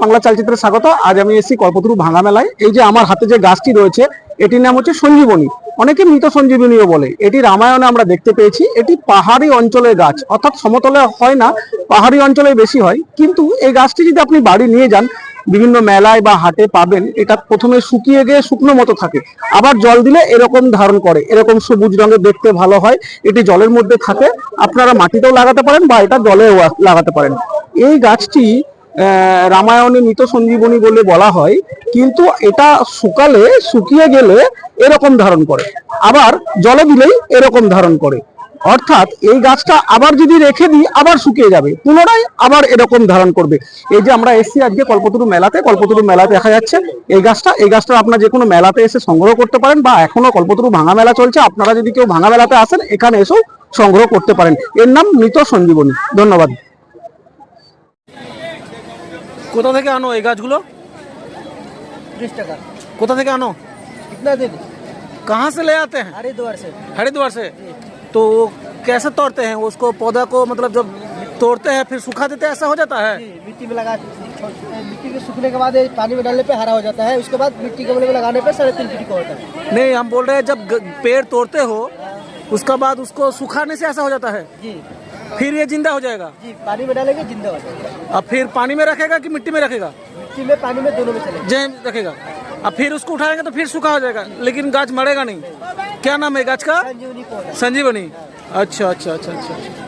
বাংলা চলচ্চিত্রে স্বাগত। আজ আমি এসেছি কল্পতরু ভাঙা মেলায়। এই যে আমার হাতে যে গাছটি রয়েছে, এটির নাম হচ্ছে সঞ্জীবনী। অনেকে মৃত সঞ্জীবনীও বলে। এটি রামায়ণে আমরা দেখতে পেয়েছি। এটি পাহাড়ি অঞ্চলের গাছ। অর্থাৎ সমতলে হয় না, পাহাড়ি অঞ্চলে বেশি হয়। কিন্তু এই গাছটি যদি আপনি বাড়ি নিয়ে যান, বিভিন্ন মেলায় বা হাটে পাবেন, এটা প্রথমে শুকিয়ে গিয়ে শুকনো মতো থাকে। আবার জল দিলে এরকম ধারণ করে। এরকম সবুজ রঙের দেখতে ভালো হয়। এটি জলের মধ্যে থাকে। আপনারা মাটিতেও লাগাতে পারেন বা এটা জলেও লাগাতে পারেন। এই গাছটি রামায়ণে মৃত সঞ্জীবনী বলে বলা হয়, কিন্তু এটা শুকালে, শুকিয়ে গেলে এরকম ধারণ করে। আবার জলে দিলেই এরকম ধারণ করে। অর্থাৎ এই গাছটা আবার যদি রেখে দিই, আবার শুকিয়ে যাবে। পুনরায় আবার এরকম ধারণ করবে। এই যে আমরা এসেছি আজকে কল্পতরু মেলাতে কল্পতরু মেলাতে দেখা যাচ্ছে। এই গাছটা এই গাছটা আপনার যে কোনো মেলাতে এসে সংগ্রহ করতে পারেন বা এখনও কল্পতরু ভাঙা মেলা চলছে, আপনারা যদি কেউ ভাঙা মেলাতে আসেন, এখানে এসেও সংগ্রহ করতে পারেন। এর নাম মৃত সঞ্জীবনী। ধন্যবাদ। কোথা থেকে আনো এই গাছগুলো बीस टका কোথা থেকে আনো कितना दे दी कहाँ से ले आते हैं हरिद्वार से हरिद्वार से तो कैसे तोड़ते हैं उसको पौधा को मतलब जब तोड़ते हैं फिर सुखा देते हैं ऐसा हो जाता है जी, मिट्टी में लगा मिट्टी के सूखने के बाद ये पानी में डालने पे हरा हो जाता है उसके बाद मिट्टी गमले में लगाने पे साढ़े तीन फीट का होता है नहीं हम बोल रहे हैं जब ग- पेड़ तोड़ते हो उसका बाद उसको सुखाने से ऐसा हो जाता है जी फिर ये ज़िंदा हो जाएगा? जी पानी में डालेंगे ज़िंदा हो जाएगा। अब फिर पानी में रखेगा कि मिट्टी में रखेगा? मिट्टी में पानी में दोनों में चलेगा। जय रखेगा। अब फिर उसको उठाएँगे तो फिर सूखा हो जाएगा लेकिन गाछ मरेगा नहीं। क्या नाम है गाछ का? संजीवनी। अच्छा अच्छा अच्छा अच्छा अच्छा।